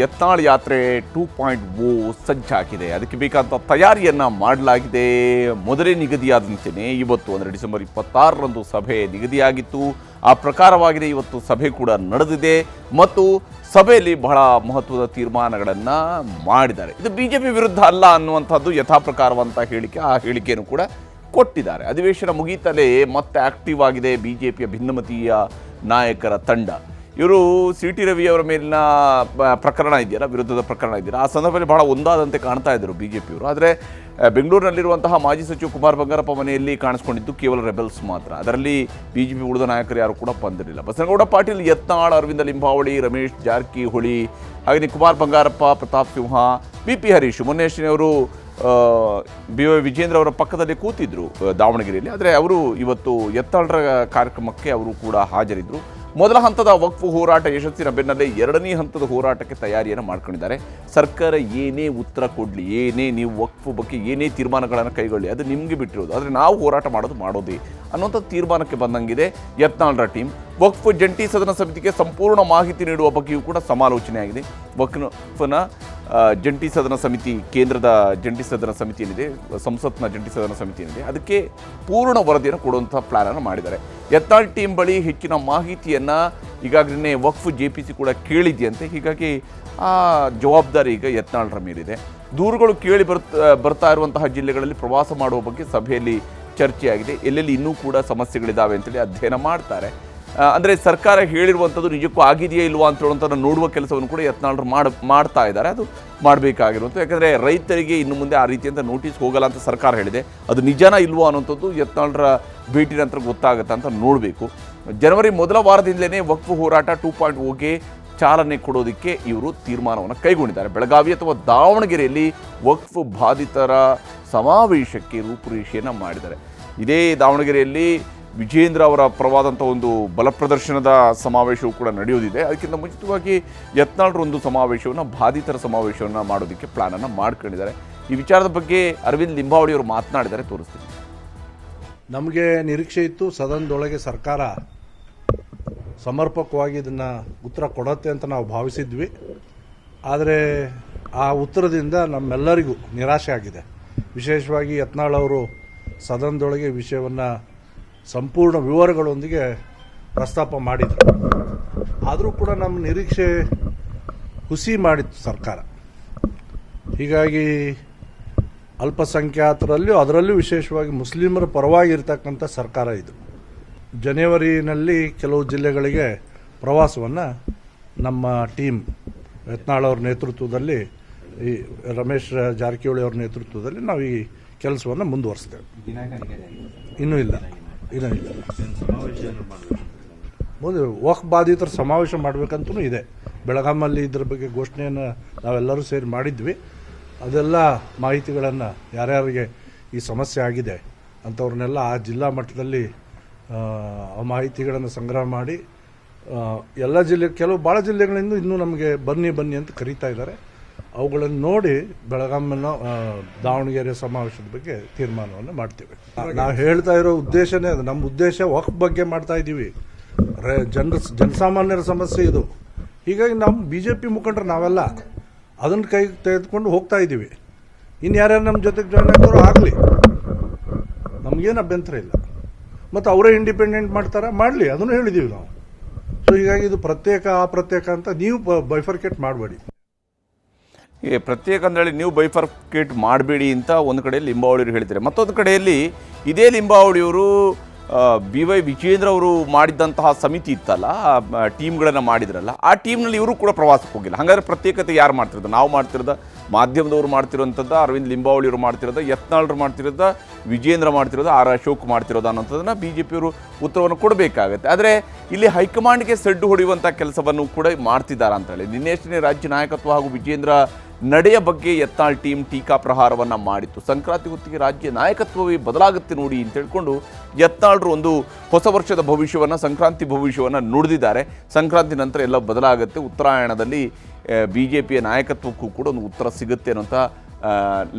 ಯತ್ನಾಳ್ ಯಾತ್ರೆ two point ಓ ಸಜ್ಜಾಗಿದೆ. ಅದಕ್ಕೆ ಬೇಕಾದಂಥ ತಯಾರಿಯನ್ನು ಮಾಡಲಾಗಿದೆ. ಮೊದಲೇ ನಿಗದಿಯಾದಂತೆಯೇ ಇವತ್ತು ಅಂದರೆ ಡಿಸೆಂಬರ್ ಇಪ್ಪತ್ತಾರರಂದು ಸಭೆ ನಿಗದಿಯಾಗಿತ್ತು. ಆ ಪ್ರಕಾರವಾಗಿದೆ ಇವತ್ತು ಸಭೆ ಕೂಡ ನಡೆದಿದೆ. ಮತ್ತು ಸಭೆಯಲ್ಲಿ ಬಹಳ ಮಹತ್ವದ ತೀರ್ಮಾನಗಳನ್ನು ಮಾಡಿದ್ದಾರೆ. ಇದು ಬಿ ಜೆ ಪಿ ವಿರುದ್ಧ ಅಲ್ಲ ಅನ್ನುವಂಥದ್ದು ಯಥಾಪ್ರಕಾರವಂತ ಹೇಳಿಕೆ. ಆ ಹೇಳಿಕೆಯನ್ನು ಕೂಡ ಕೊಟ್ಟಿದ್ದಾರೆ. ಅಧಿವೇಶನ ಮುಗೀತಲೇ ಮತ್ತೆ ಆಕ್ಟಿವ್ ಆಗಿದೆ ಬಿ ಜೆ ಪಿಯ ಭಿನ್ನಮತೀಯ ನಾಯಕರ ತಂಡ. ಇವರು ಸಿ ಟಿ ರವಿ ಅವರ ಮೇಲಿನ ಪ್ರಕರಣ ಇದೆಯಲ್ಲ, ವಿರುದ್ಧದ ಪ್ರಕರಣ ಇದೆಯಲ್ಲ, ಆ ಸಂದರ್ಭದಲ್ಲಿ ಬಹಳ ಒಂದಾದಂತೆ ಕಾಣ್ತಾ ಇದ್ದರು ಬಿ ಜೆ ಪಿಯವರು ಆದರೆ ಬೆಂಗಳೂರಿನಲ್ಲಿರುವಂತಹ ಮಾಜಿ ಸಚಿವ ಕುಮಾರ್ ಬಂಗಾರಪ್ಪ ಮನೆಯಲ್ಲಿ ಕಾಣಿಸ್ಕೊಂಡಿದ್ದು ಕೇವಲ ರೆಬೆಲ್ಸ್ ಮಾತ್ರ. ಅದರಲ್ಲಿ ಬಿ ಜೆ ಪಿ ಉಳಿದ ನಾಯಕರು ಯಾರು ಕೂಡ ಬಂದಿರಲಿಲ್ಲ. ಬಸನಗೌಡ ಪಾಟೀಲ್, ಯತ್ನಾಳ್, ಅರವಿಂದ ಲಿಂಬಾವಳಿ, ರಮೇಶ್ ಜಾರಕಿಹೊಳಿ ಹಾಗೆಯೇ ಕುಮಾರ್ ಬಂಗಾರಪ್ಪ, ಪ್ರತಾಪ್ ಸಿಂಹ ಬಿ ಪಿ ಹರೀಶ್ ಮೊನ್ನೆ ಅಷ್ಟೇ ಅವರು ಬಿ ವೈ ವಿಜೇಂದ್ರ ಅವರ ಪಕ್ಕದಲ್ಲಿ ಕೂತಿದ್ದರು ದಾವಣಗೆರೆಯಲ್ಲಿ. ಆದರೆ ಅವರು ಇವತ್ತು ಎತ್ತಾಳರ ಕಾರ್ಯಕ್ರಮಕ್ಕೆ ಅವರು ಕೂಡ ಹಾಜರಿದ್ದರು ಮೊದಲ ಹಂತದ ವಕ್ಫ್ ಹೋರಾಟ ಯಶಸ್ಸಿನ ಬೆನ್ನಲ್ಲೇ ಎರಡನೇ ಹಂತದ ಹೋರಾಟಕ್ಕೆ ತಯಾರಿಯನ್ನು ಮಾಡ್ಕೊಂಡಿದ್ದಾರೆ. ಸರ್ಕಾರ ಏನೇ ಉತ್ತರ ಕೊಡಲಿ, ಏನೇ ನೀವು ವಕ್ಫ್ ಬಗ್ಗೆ ಏನೇ ತೀರ್ಮಾನಗಳನ್ನು ಕೈಗೊಳ್ಳಿ, ಅದು ನಿಮಗೆ ಬಿಟ್ಟಿರೋದು. ಆದರೆ ನಾವು ಹೋರಾಟ ಮಾಡೋದು ಮಾಡೋದೇ ಅನ್ನುವಂಥ ತೀರ್ಮಾನಕ್ಕೆ ಬಂದಂಗಿದೆ ಯತ್ನಾಳ್ರ ಟೀಮ್. ವಕ್ಫ್ ಜಂಟಿ ಸದನ ಸಮಿತಿಗೆ ಸಂಪೂರ್ಣ ಮಾಹಿತಿ ನೀಡುವ ಬಗ್ಗೆಯೂ ಕೂಡ ಸಮಾಲೋಚನೆಯಾಗಿದೆ. ಆಗಿದೆ ಜಂಟಿ ಸದನ ಸಮಿತಿ, ಕೇಂದ್ರದ ಜಂಟಿ ಸದನ ಸಮಿತಿ ಏನಿದೆ ಸಂಸತ್ನ ಜಂಟಿ ಸದನ ಸಮಿತಿ ಏನಿದೆ ಅದಕ್ಕೆ ಪೂರ್ಣ ವರದಿಯನ್ನು ಕೊಡುವಂಥ ಪ್ಲಾನನ್ನು ಮಾಡಿದ್ದಾರೆ. ಯತ್ನಾಳ್ ಟೀಮ್ ಬಳಿ ಹೆಚ್ಚಿನ ಮಾಹಿತಿಯನ್ನು ಈಗಾಗಲೇ ವಕ್ಫ್ ಜೆ ಪಿ ಸಿ ಕೂಡ ಕೇಳಿದೆಯಂತೆ. ಹೀಗಾಗಿ ಆ ಜವಾಬ್ದಾರಿ ಈಗ ಯತ್ನಾಳ್ರ ಮೇಲಿದೆ. ದೂರುಗಳು ಕೇಳಿ ಬರ್ತಾ ಬರ್ತಾ ಇರುವಂತಹ ಜಿಲ್ಲೆಗಳಲ್ಲಿ ಪ್ರವಾಸ ಮಾಡುವ ಬಗ್ಗೆ ಸಭೆಯಲ್ಲಿ ಚರ್ಚೆಯಾಗಿದೆ. ಎಲ್ಲೆಲ್ಲಿ ಇನ್ನೂ ಕೂಡ ಸಮಸ್ಯೆಗಳಿದ್ದಾವೆ ಅಂತೇಳಿ ಅಧ್ಯಯನ ಮಾಡ್ತಾರೆ. ಅಂದ್ರೆ ಸರ್ಕಾರ ಹೇಳಿರುವಂಥದ್ದು ನಿಜಕ್ಕೂ ಆಗಿದೆಯೇ ಇಲ್ವಾ ಅಂತ ಹೇಳುವಂಥದ್ದು ನೋಡುವ ಕೆಲಸವನ್ನು ಕೂಡ ಯತ್ನಾಳರು ಮಾಡಿ, ಮಾಡ್ತಾ ಇದ್ದಾರೆ. ಅದು ಮಾಡಬೇಕಾಗಿರುವಂಥದ್ದು. ಯಾಕಂದರೆ ರೈತರಿಗೆ ಇನ್ನು ಮುಂದೆ ಆ ರೀತಿಯಂತ ನೋಟಿಸ್ ಹೋಗಲ್ಲ ಅಂತ ಸರ್ಕಾರ ಹೇಳಿದೆ. ಅದು ನಿಜಾನ ಇಲ್ವೋ ಅನ್ನೋಂಥದ್ದು ಯತ್ನಾಳರ ಭೇಟಿ ನಂತರ ಗೊತ್ತಾಗುತ್ತೆ ಅಂತ ನೋಡಬೇಕು. ಜನವರಿ ಮೊದಲ ವಾರದಿಂದಲೇ ವಕ್ಫು ಹೋರಾಟ ಟೂ ಪಾಯಿಂಟ್ ಓಗೆ ಚಾಲನೆ ಕೊಡೋದಕ್ಕೆ ಇವರು ತೀರ್ಮಾನವನ್ನು ಕೈಗೊಂಡಿದ್ದಾರೆ. ಬೆಳಗಾವಿ ಅಥವಾ ದಾವಣಗೆರೆಯಲ್ಲಿ ವಕ್ಫ್ ಬಾಧಿತರ ಸಮಾವೇಶಕ್ಕೆ ರೂಪುರೇಷೆಯನ್ನು ಮಾಡಿದ್ದಾರೆ. ಇದೇ ದಾವಣಗೆರೆಯಲ್ಲಿ ವಿಜೇಂದ್ರ ಅವರ ಪರವಾದಂಥ ಒಂದು ಬಲ ಪ್ರದರ್ಶನದ ಸಮಾವೇಶವು ಕೂಡ ನಡೆಯೋದಿದೆ. ಅದಕ್ಕಿಂತ ಮುಂಚಿತವಾಗಿ ಯತ್ನಾಳ್ರ ಒಂದು ಸಮಾವೇಶವನ್ನು, ಬಾಧಿತರ ಸಮಾವೇಶವನ್ನು ಮಾಡೋದಕ್ಕೆ ಪ್ಲಾನನ್ನು ಮಾಡ್ಕೊಂಡಿದ್ದಾರೆ. ಈ ವಿಚಾರದ ಬಗ್ಗೆ ಅರವಿಂದ್ ಲಿಂಬಾವಳಿ ಅವರು ಮಾತನಾಡಿದ್ದಾರೆ ತೋರಿಸ್ತೀನಿ. ನಮಗೆ ನಿರೀಕ್ಷೆ ಇತ್ತು, ಸದನದೊಳಗೆ ಸರ್ಕಾರ ಸಮರ್ಪಕವಾಗಿ ಇದನ್ನು ಉತ್ತರ ಕೊಡತ್ತೆ ಅಂತ ನಾವು ಭಾವಿಸಿದ್ವಿ. ಆದರೆ ಆ ಉತ್ತರದಿಂದ ನಮ್ಮೆಲ್ಲರಿಗೂ ನಿರಾಶೆ ಆಗಿದೆ. ವಿಶೇಷವಾಗಿ ಯತ್ನಾಳ್ ಅವರು ಸದನದೊಳಗೆ ವಿಷಯವನ್ನು ಸಂಪೂರ್ಣ ವಿವರಗಳೊಂದಿಗೆ ಪ್ರಸ್ತಾಪ ಮಾಡಿದರು. ಆದರೂ ಕೂಡ ನಮ್ಮ ನಿರೀಕ್ಷೆ ಹುಸಿ ಮಾಡಿತ್ತು ಸರ್ಕಾರ. ಹೀಗಾಗಿ ಅಲ್ಪಸಂಖ್ಯಾತರಲ್ಲೂ ಅದರಲ್ಲೂ ವಿಶೇಷವಾಗಿ ಮುಸ್ಲಿಮರ ಪರವಾಗಿ ಇರತಕ್ಕಂಥ ಸರ್ಕಾರ ಇದು. ಜನವರಿನಲ್ಲಿ ಕೆಲವು ಜಿಲ್ಲೆಗಳಿಗೆ ಪ್ರವಾಸವನ್ನು ನಮ್ಮ ಟೀಮ್ ಯತ್ನಾಳ್ ಅವ್ರ ನೇತೃತ್ವದಲ್ಲಿ ಈ ರಮೇಶ್ ಜಾರಕಿಹೊಳಿ ಅವ್ರ ನೇತೃತ್ವದಲ್ಲಿ ನಾವು ಈ ಕೆಲಸವನ್ನು ಮುಂದುವರಿಸ್ತೇವೆ ಇನ್ನೂ ಇಲ್ಲ. ಇನ್ನೂ ಇಲ್ಲ. ಮುಂದೆ ವಕ್ ಬಾಧಿತರ ಸಮಾವೇಶ ಮಾಡಬೇಕಂತೂ ಇದೆ. ಬೆಳಗಾಮಲ್ಲಿ ಇದ್ರ ಬಗ್ಗೆ ಘೋಷಣೆಯನ್ನು ನಾವೆಲ್ಲರೂ ಸೇರಿ ಮಾಡಿದ್ವಿ. ಅದೆಲ್ಲ ಮಾಹಿತಿಗಳನ್ನು ಯಾರ್ಯಾರಿಗೆ ಈ ಸಮಸ್ಯೆ ಆಗಿದೆ ಅಂಥವ್ರನ್ನೆಲ್ಲ ಆ ಜಿಲ್ಲಾ ಮಟ್ಟದಲ್ಲಿ ಆ, ಮಾಹಿತಿಗಳನ್ನು ಸಂಗ್ರಹ ಮಾಡಿ ಎಲ್ಲ ಜಿಲ್ಲೆ ಕೆಲವು ಭಾಳ ಜಿಲ್ಲೆಗಳಿಂದ ಇನ್ನೂ ನಮಗೆ ಬನ್ನಿ ಬನ್ನಿ ಅಂತ ಕರೀತಾ ಇದ್ದಾರೆ. ಅವುಗಳನ್ನು ನೋಡಿ ಬೆಳಗಾಮನ ದಾವಣಗೆರೆ ಸಮಾವೇಶದ ಬಗ್ಗೆ ತೀರ್ಮಾನವನ್ನು ಮಾಡ್ತೇವೆ. ನಾವು ಹೇಳ್ತಾ ಇರೋ ಉದ್ದೇಶನೇ ಅದು. ನಮ್ಮ ಉದ್ದೇಶ ವಕ್ ಬಗ್ಗೆ ಮಾಡ್ತಾ ಇದ್ದೀವಿ. ಜನರ ಜನಸಾಮಾನ್ಯರ ಸಮಸ್ಯೆ ಇದು. ಹೀಗಾಗಿ ನಮ್ಮ ಬಿ ಜೆ ಪಿ ಮುಖಂಡರು ನಾವೆಲ್ಲ ಅದನ್ನು ಕೈ ತೆಗೆದುಕೊಂಡು ಹೋಗ್ತಾ ಇದ್ದೀವಿ. ಇನ್ನು ಯಾರ್ಯಾರು ನಮ್ಮ ಜೊತೆಗೆ ಜಾಯ್ನ್ ಆಗ್ತಾರೋ ಆಗಲಿ. ನಮಗೇನು ಅಭ್ಯಂತರ ಇಲ್ಲ. ಮತ್ತು ಅವರೇ ಇಂಡಿಪೆಂಡೆಂಟ್ ಮಾಡ್ತಾರ? ಮಾಡಲಿ. ಅದನ್ನು ಹೇಳಿದ್ದೀವಿ ನಾವು. ಸೊ ಹೀಗಾಗಿ ಇದು ಪ್ರತ್ಯೇಕ, ಅಪ್ರತ್ಯೇಕ ಪ್ರತ್ಯೇಕ ಅಂತ ನೀವು ಬೈಫರ್ಕೇಟ್ ಮಾಡಬೇಡಿ. ಈ ಪ್ರತ್ಯೇಕ ಅಂದೇಳಿ ನೀವು ಬೈಫರ್ಕೇಟ್ ಮಾಡಬೇಡಿ ಅಂತ ಒಂದು ಕಡೆ ಲಿಂಬಾವಳಿಯವರು ಹೇಳ್ತಾರೆ ಮತ್ತೊಂದು ಕಡೆಯಲ್ಲಿ ಇದೇ ಲಿಂಬಾವಳಿಯವರು ಬಿ ವೈ ವಿಜೇಂದ್ರ ಅವರು ಮಾಡಿದ್ದಂತಹ ಸಮಿತಿ ಇತ್ತಲ್ಲ ಟೀಮ್ಗಳನ್ನು ಮಾಡಿದ್ರಲ್ಲ, ಆ ಟೀಮ್ನಲ್ಲಿ ಇವರು ಕೂಡ ಪ್ರವಾಸಕ್ಕೆ ಹೋಗಿಲ್ಲ. ಹಾಗಾದ್ರೆ ಪ್ರತ್ಯೇಕತೆ ಯಾರು ಮಾಡ್ತಿರೋದು? ನಾವು ಮಾಡ್ತಿರೋದ, ಮಾಧ್ಯಮದವರು ಮಾಡ್ತಿರೋಂಥದ್ದು, ಅರವಿಂದ್ ಲಿಂಬಾವಳಿಯವರು ಮಾಡ್ತಿರೋದ, ಯತ್ನಾಳ್ರು ಮಾಡ್ತಿರೋದ ವಿಜೇಂದ್ರ ಮಾಡ್ತಿರೋದು, ಆರ್ ಅಶೋಕ್ ಮಾಡ್ತಿರೋದು ಅನ್ನೋಂಥದ್ದನ್ನು ಬಿ ಜೆ ಪಿಯವರು ಉತ್ತರವನ್ನು ಕೊಡಬೇಕಾಗತ್ತೆ. ಆದರೆ ಇಲ್ಲಿ ಹೈಕಮಾಂಡ್ಗೆ ಸೆಡ್ಡು ಹೊಡೆಯುವಂಥ ಕೆಲಸವನ್ನು ಕೂಡ ಮಾಡ್ತಿದ್ದಾರೆ ಅಂತ ಹೇಳಿ ನಿನ್ನೆಷ್ಟನೇ ರಾಜ್ಯ ನಾಯಕತ್ವ ಹಾಗೂ ವಿಜೇಂದ್ರ ನಡೆಯ ಬಗ್ಗೆ ಯತ್ನಾಳ್ ಟೀಮ್ ಟೀಕಾ ಪ್ರಹಾರವನ್ನು ಮಾಡಿತ್ತು. ಸಂಕ್ರಾಂತಿ ಹೊತ್ತಿಗೆ ರಾಜ್ಯ ನಾಯಕತ್ವವೇ ಬದಲಾಗುತ್ತೆ ನೋಡಿ ಅಂತ ಹೇಳ್ಕೊಂಡು ಯತ್ನಾಳ್ರು ಒಂದು ಹೊಸ ವರ್ಷದ ಭವಿಷ್ಯವನ್ನು, ಸಂಕ್ರಾಂತಿ ಭವಿಷ್ಯವನ್ನು ನುಡಿದಿದ್ದಾರೆ. ಸಂಕ್ರಾಂತಿ ನಂತರ ಎಲ್ಲ ಬದಲಾಗುತ್ತೆ. ಉತ್ತರಾಯಣದಲ್ಲಿ ಬಿ ಜೆ ಪಿಯ ನಾಯಕತ್ವಕ್ಕೂ ಕೂಡ ಒಂದು ಉತ್ತರ ಸಿಗುತ್ತೆ ಅನ್ನೋಂಥ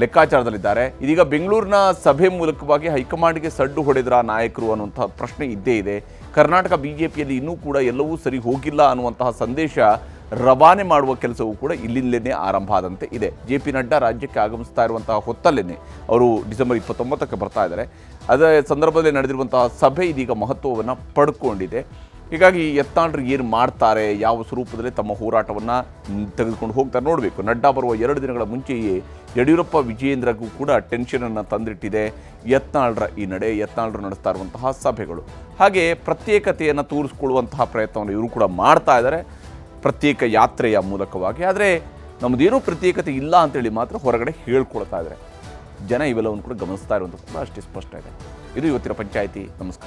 ಲೆಕ್ಕಾಚಾರದಲ್ಲಿದ್ದಾರೆ. ಇದೀಗ ಬೆಂಗಳೂರಿನ ಸಭೆ ಮೂಲಕವಾಗಿ ಹೈಕಮಾಂಡ್ಗೆ ಸಡ್ಡು ಹೊಡೆದ್ರ ನಾಯಕರು ಅನ್ನುವಂಥ ಪ್ರಶ್ನೆ ಇದ್ದೇ ಇದೆ. ಕರ್ನಾಟಕ ಬಿ ಜೆ ಪಿಯಲ್ಲಿ ಇನ್ನೂ ಕೂಡ ಎಲ್ಲವೂ ಸರಿ ಹೋಗಿಲ್ಲ ಅನ್ನುವಂತಹ ಸಂದೇಶ ರವಾನೆ ಮಾಡುವ ಕೆಲಸವೂ ಕೂಡ ಇಲ್ಲಿಂದಲೇ ಆರಂಭ ಆದಂತೆ ಇದೆ. ಜೆ ಪಿ ನಡ್ಡಾ ರಾಜ್ಯಕ್ಕೆ ಆಗಮಿಸ್ತಾ ಇರುವಂತಹ ಹೊತ್ತಲ್ಲೇ ಅವರು ಡಿಸೆಂಬರ್ ಇಪ್ಪತ್ತೊಂಬತ್ತಕ್ಕೆ ಬರ್ತಾ ಇದ್ದಾರೆ. ಅದರ ಸಂದರ್ಭದಲ್ಲಿ ನಡೆದಿರುವಂತಹ ಸಭೆ ಇದೀಗ ಮಹತ್ವವನ್ನು ಪಡ್ಕೊಂಡಿದೆ. ಹೀಗಾಗಿ ಎತ್ತಾಂಡ್ರು ಏನು ಮಾಡ್ತಾರೆ, ಯಾವ ಸ್ವರೂಪದಲ್ಲಿ ತಮ್ಮ ಹೋರಾಟವನ್ನು ತೆಗೆದುಕೊಂಡು ಹೋಗ್ತಾರೆ ನೋಡಬೇಕು. ನಡ್ಡಾ ಬರುವ ಎರಡು ದಿನಗಳ ಮುಂಚೆಯೇ ಯಡಿಯೂರಪ್ಪ, ವಿಜಯೇಂದ್ರಗೂ ಕೂಡ ಟೆನ್ಷನನ್ನು ತಂದಿಟ್ಟಿದೆ ಯತ್ನಾಳ್ರ ಈ ನಡೆ. ಯತ್ನಾಳ್ರು ನಡೆಸ್ತಾ ಇರುವಂತಹ ಸಭೆಗಳು. ಹಾಗೆ ಪ್ರತ್ಯೇಕತೆಯನ್ನು ತೋರಿಸ್ಕೊಳ್ಳುವಂತಹ ಪ್ರಯತ್ನವನ್ನು ಇವರು ಕೂಡ ಮಾಡ್ತಾ ಇದ್ದಾರೆ. ಪ್ರತ್ಯೇಕ ಯಾತ್ರೆಯ ಮೂಲಕವಾಗಿ. ಆದರೆ ನಮ್ಮದೇನೂ ಪ್ರತ್ಯೇಕತೆ ಇಲ್ಲ ಅಂತೇಳಿ ಮಾತ್ರ ಹೊರಗಡೆ ಹೇಳ್ಕೊಳ್ತಾ ಇದ್ದಾರೆ. ಜನ ಇವೆಲ್ಲವನ್ನು ಕೂಡ ಗಮನಿಸ್ತಾ ಇರುವಂಥದ್ದು ಕೂಡ ಅಷ್ಟೇ ಸ್ಪಷ್ಟ ಇದೆ. ಇದು ಇವತ್ತಿನ ಪಂಚಾಯಿತಿ. ನಮಸ್ಕಾರ.